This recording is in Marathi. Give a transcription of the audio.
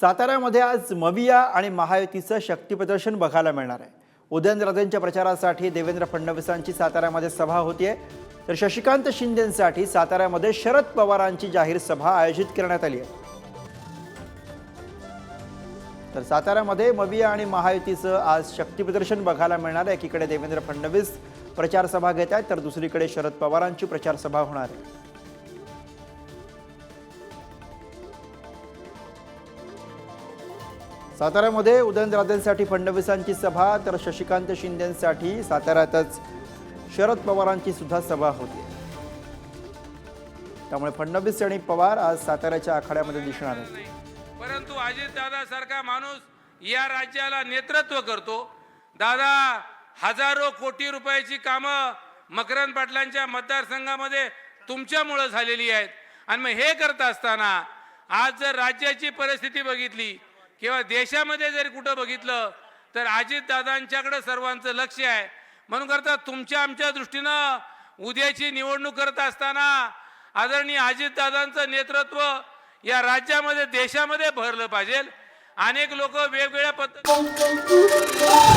साताऱ्यामध्ये आज मविया आणि महायुतीचं शक्तीप्रदर्शन बघायला मिळणार आहे. उदयनराजेंच्या प्रचारासाठी देवेंद्र फडणवीसांची साताऱ्यामध्ये सभा होतीये. तर शशिकांत शिंदेंसाठी साताऱ्यामध्ये शरद पवारांची जाहीर सभा आयोजित करण्यात आली आहे. तर साताऱ्यामध्ये मविया आणि महायुतीचं आज शक्तीप्रदर्शन बघायला मिळणार आहे. एकीकडे देवेंद्र फडणवीस प्रचार सभा घेत आहेत तर दुसरीकडे शरद पवारांची प्रचार सभा होणार आहे. साताऱ्यामध्ये उदयनराजेंसाठी फडणवीसांची सभा तर शशिकांत शिंदेंसाठी साताऱ्यातच शरद पवारांची सुद्धा सभा होती. त्यामुळे फडणवीस आणि पवार आज साताऱ्याच्या आखाड्यामध्ये दिसणार आहेत. नाही परंतु अजितदादा सारखा माणूस या राज्याला नेतृत्व करतो. दादा हजारो कोटी रुपयाची कामं मकरंद पाटलांच्या मतदारसंघामध्ये तुमच्यामुळं झालेली आहेत. आणि मग हे करत असताना आज जर राज्याची परिस्थिती बघितली किंवा देशामध्ये जर कुठं बघितलं तर अजितदादांच्याकडं सर्वांचं लक्ष आहे. म्हणून करता तुमच्या आमच्या दृष्टीनं उद्याची निवडणूक करत असताना आदरणीय अजितदादांचं नेतृत्व या राज्यामध्ये देशामध्ये भरलं पाहिजे. अनेक लोक वेगवेगळ्या पद्धती